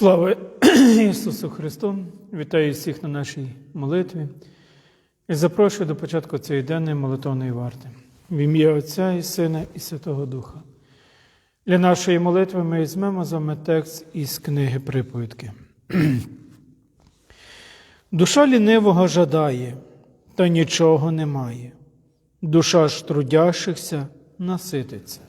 Слава Ісусу Христу! Вітаю всіх на нашій молитві і запрошую до початку цієї денної молитовної варти. В ім'я Отця і Сина і Святого Духа. Для нашої молитви ми візьмемо з вами текст із книги Приповідки. Душа лінивого жадає, та нічого немає. Душа ж трудящихся насититься.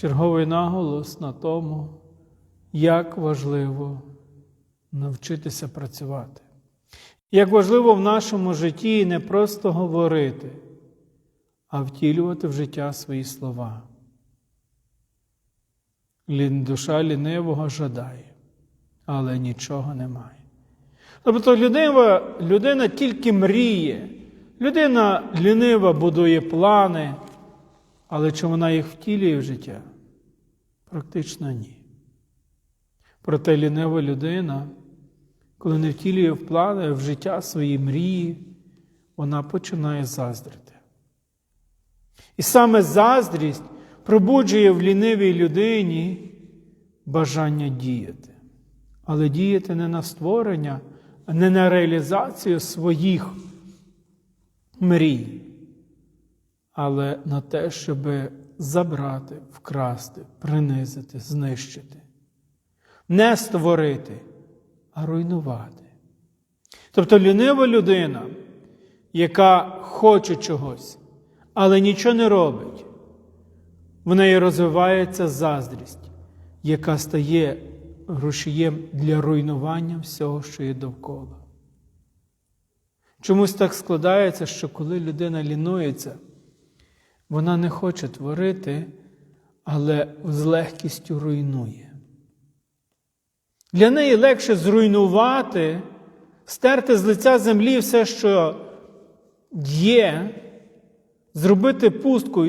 Черговий наголос на тому, як важливо навчитися працювати. Як важливо в нашому житті не просто говорити, а втілювати в життя свої слова. Душа лінивого жадає, але нічого немає. Тобто людина, людина тільки мріє, людина лінива будує плани, але чи вона їх втілює в життя? Практично ні. Проте лінива людина, коли не втілює в плани в життя свої мрії, вона починає заздрити. І саме заздрість пробуджує в лінивій людині бажання діяти. Але діяти не на створення, а не на реалізацію своїх мрій, але на те, щоб забрати, вкрасти, принизити, знищити. Не створити, а руйнувати. Тобто лінива людина, яка хоче чогось, але нічого не робить, в неї розвивається заздрість, яка стає рушієм для руйнування всього, що є довкола. Чомусь так складається, що коли людина лінується, вона не хоче творити, але з легкістю руйнує. Для неї легше зруйнувати, стерти з лиця землі все, що є, зробити пустку,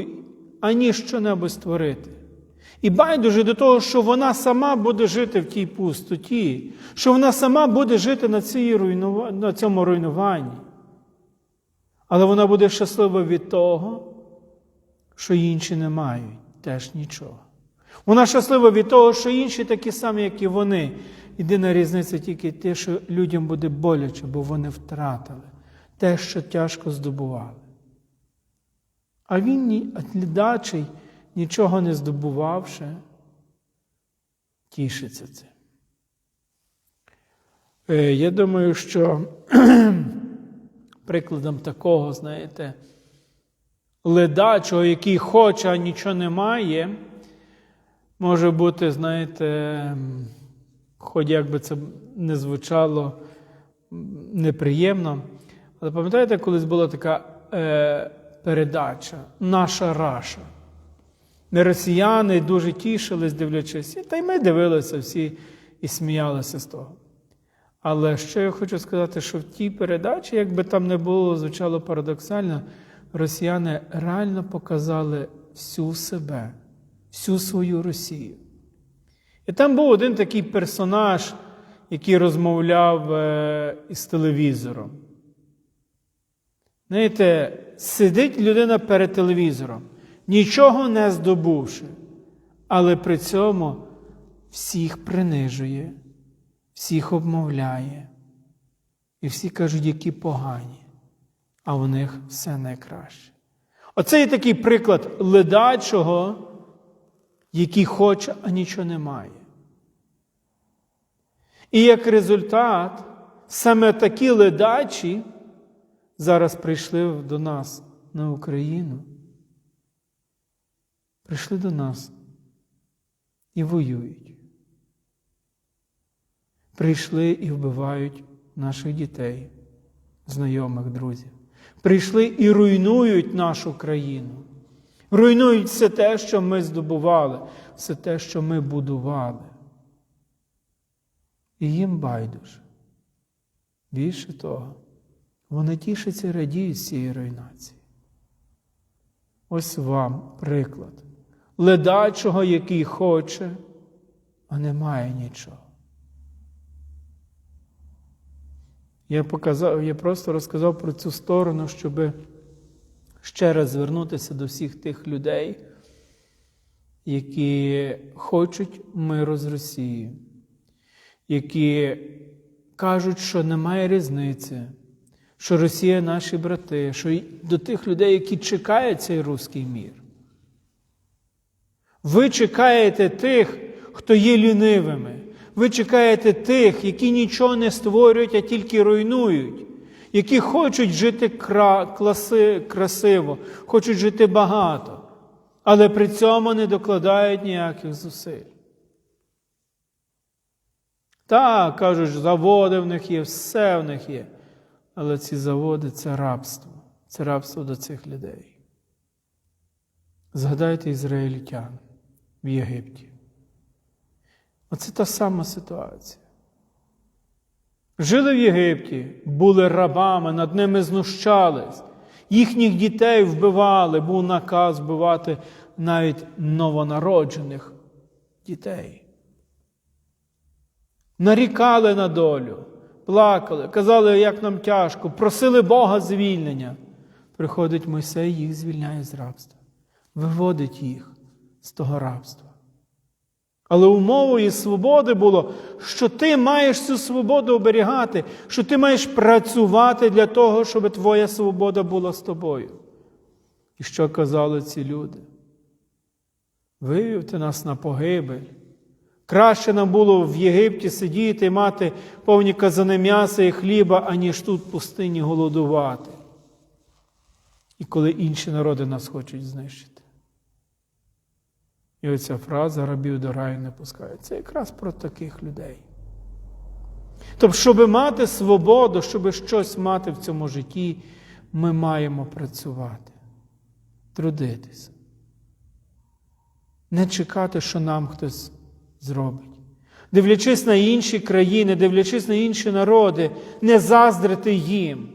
аніж що-небудь створити. І байдуже до того, що вона сама буде жити в тій пустоті, що вона сама буде жити на, цій руйнува... на цьому руйнуванні. Але вона буде щаслива від того, що інші не мають теж нічого. Вона щаслива від того, що інші такі самі, як і вони. Єдина різниця тільки те, що людям буде боляче, бо вони втратили те, що тяжко здобували. А він ледачий, нічого не здобувавши, тішиться цим. Е, Я думаю, що прикладом такого, знаєте, ледачого, який хоче, а нічого не має, може бути, знаєте, хоч як би це не звучало неприємно. Але пам'ятаєте, колись була така е, передача Наша Раша. Ми росіяни дуже тішились, дивлячись, та й ми дивилися всі і сміялися з того. Але що я хочу сказати, що в тій передачі, як би там не було, звучало парадоксально, росіяни реально показали всю себе, всю свою Росію. І там був один такий персонаж, який розмовляв е, із телевізором. Знаєте, сидить людина перед телевізором, нічого не здобувши, але при цьому всіх принижує, всіх обмовляє. І всі кажуть, які погані, а в них все найкраще. Оце є такий приклад ледачого, який хоче, а нічого не має. І як результат, саме такі ледачі зараз прийшли до нас на Україну. Прийшли до нас і воюють. Прийшли і вбивають наших дітей, знайомих, друзів. Прийшли і руйнують нашу країну. Руйнують все те, що ми здобували, все те, що ми будували. І їм байдуже. Більше того, вони тішаться і радіють цієї руйнації. Ось вам приклад. Ледачого, який хоче, а немає нічого. Я показав, я просто розказав про цю сторону, щоб ще раз звернутися до всіх тих людей, які хочуть миру з Росією, які кажуть, що немає різниці, що Росія наші брати, що до тих людей, які чекають цей руський мір. Ви чекаєте тих, хто є лінивими. Ви чекаєте тих, які нічого не створюють, а тільки руйнують, які хочуть жити кра... класи... красиво, хочуть жити багато, але при цьому не докладають ніяких зусиль. Так, кажуть, заводи в них є, все в них є. Але ці заводи це рабство, це рабство до цих людей. Згадайте ізраїльтян в Єгипті. Оце та сама ситуація. Жили в Єгипті, були рабами, над ними знущались, їхніх дітей вбивали, був наказ вбивати навіть новонароджених дітей. Нарікали на долю, плакали, казали, як нам тяжко, просили Бога звільнення. Приходить Мойсей, їх звільняє з рабства, виводить їх з того рабства. Але умовою свободи було, що ти маєш цю свободу оберігати, що ти маєш працювати для того, щоб твоя свобода була з тобою. І що казали ці люди? Вивівте нас на погибель. Краще нам було в Єгипті сидіти і мати повні казани м'яса і хліба, аніж тут в пустині голодувати. І коли інші народи нас хочуть знищити. І оця фраза рабів до раю не пускають. Це якраз про таких людей. Тобто, щоб мати свободу, щоб щось мати в цьому житті, ми маємо працювати, трудитися. Не чекати, що нам хтось зробить. Дивлячись на інші країни, дивлячись на інші народи, не заздрити їм.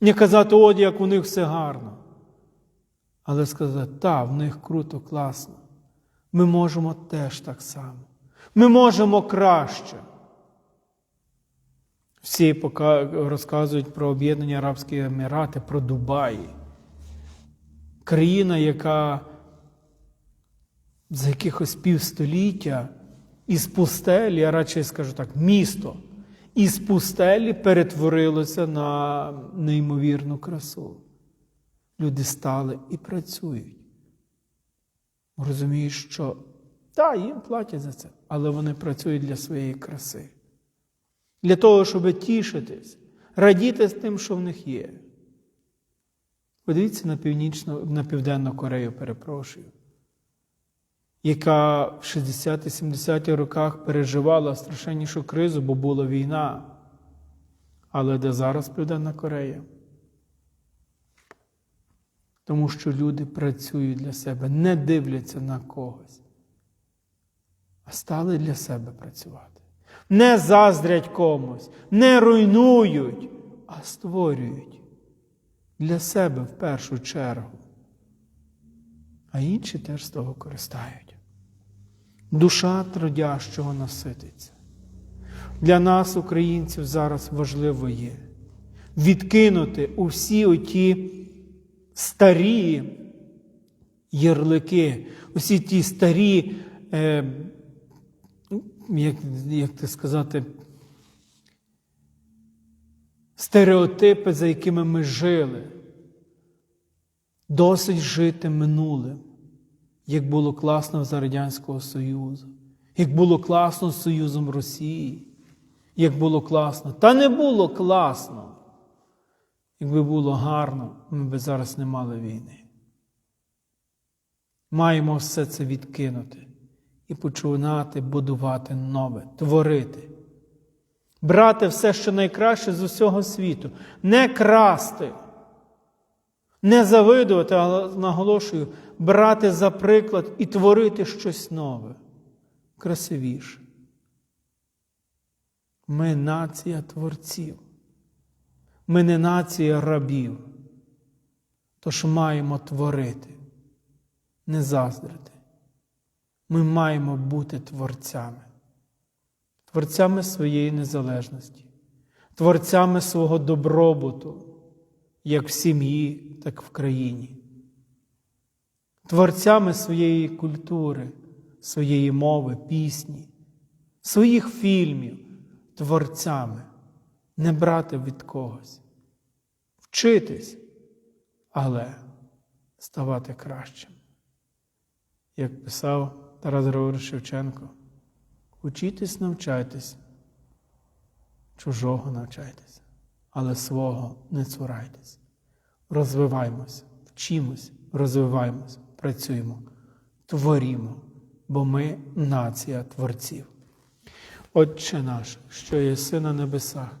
Не казати, от як у них все гарно. Але сказати, та, в них круто, класно. Ми можемо теж так само. Ми можемо краще. Всі розказують про Об'єднані Арабські Емірати, про Дубаї. Країна, яка за якихось півстоліття із пустелі, я радше скажу так, місто, із пустелі перетворилося на неймовірну красу. Люди стали і працюють. Розуміють, що так, їм платять за це, але вони працюють для своєї краси. Для того, щоб тішитись, радіти з тим, що в них є. Подивіться на північну, на Південну Корею, перепрошую, яка в 60-70-ті роках переживала страшеннішу кризу, бо була війна. Але де зараз Південна Корея? Тому що люди працюють для себе, не дивляться на когось, а стали для себе працювати. Не заздрять комусь, не руйнують, а створюють для себе в першу чергу. А інші теж з того користають. Душа трудящого насититься. Для нас, українців, зараз важливо є відкинути усі оті старі ярлики, усі ті старі, е, як, як це сказати, стереотипи, за якими ми жили. Досить жити минулим, як було класно за Радянського Союзу, як було класно з Союзом Росії, як було класно. Та не було класно. Якби було гарно, ми б зараз не мали війни. Маємо все це відкинути і починати будувати нове, творити, брати все, що найкраще з усього світу, не красти, не завидувати, а наголошую, брати за приклад і творити щось нове, красивіше. Ми нація творців. Ми не нація рабів, тож маємо творити, не заздрити. Ми маємо бути творцями, творцями своєї незалежності, творцями свого добробуту, як в сім'ї, так і в країні, творцями своєї культури, своєї мови, пісні, своїх фільмів, творцями, не брати від когось, вчитись, але ставати кращим. Як писав Тарас Григорович Шевченко, учітесь, навчайтесь, чужого навчайтесь, але свого не цурайтесь. Розвиваймося, вчимось, розвиваємось, працюємо, творімо, бо ми нація творців. Отче наш, що єси на небесах,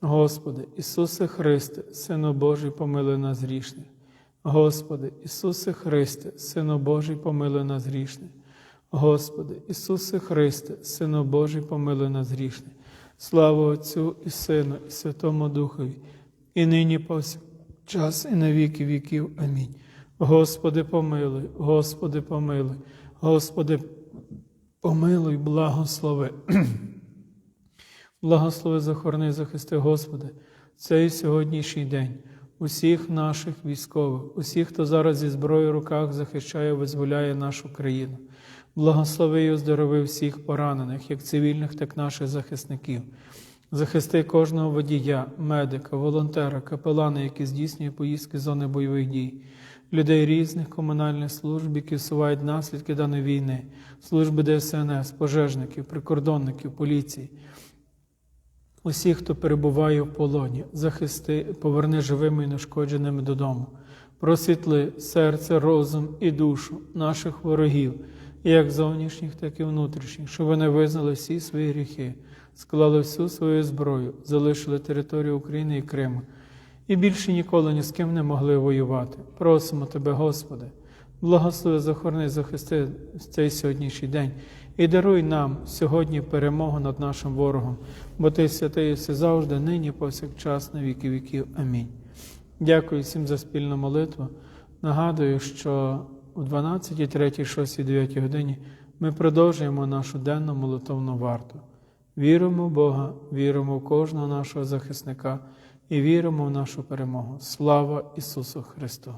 Господи, Ісусе Христе, Сину Божий, помилуй нас грішних. Господи, Ісусе Христе, Сину Божий, помилуй нас грішних. Господи, Ісусе Христе, Сину Божий, помилуй нас грішних. Слава Отцю і Сину, і Святому Духові, і нині повсякчас, і на віки віків. Амінь. Господи, помилуй, Господи, помилуй, Господи, помилуй, благослови. Благослови, захорони, захисти, Господи, цей сьогоднішній день, усіх наших військових, усіх, хто зараз зі зброєю в руках захищає, визволяє нашу країну. Благослови і оздорови всіх поранених, як цивільних, так і наших захисників. Захисти кожного водія, медика, волонтера, капелана, які здійснює поїздки з зони бойових дій, людей різних комунальних служб, які всувають наслідки даної війни, служби ДСНС, пожежників, прикордонників, поліції. Усіх, хто перебуває в полоні, захисти, поверни живими і нешкодженими додому, просвітли серце, розум і душу наших ворогів, як зовнішніх, так і внутрішніх, щоб вони визнали всі свої гріхи, склали всю свою зброю, залишили територію України і Криму, і більше ніколи ні з ким не могли воювати. Просимо Тебе, Господи, благослови, захорони, захисти цей сьогоднішній день і даруй нам сьогодні перемогу над нашим ворогом, бо Ти святий все завжди, нині, повсякчас, на віки віків. Амінь. Дякую всім за спільну молитву. Нагадую, що у 12, 3, 6, 9 годині ми продовжуємо нашу денну молитовну варту. Віримо в Бога, віримо в кожного нашого захисника і віримо в нашу перемогу. Слава Ісусу Христу!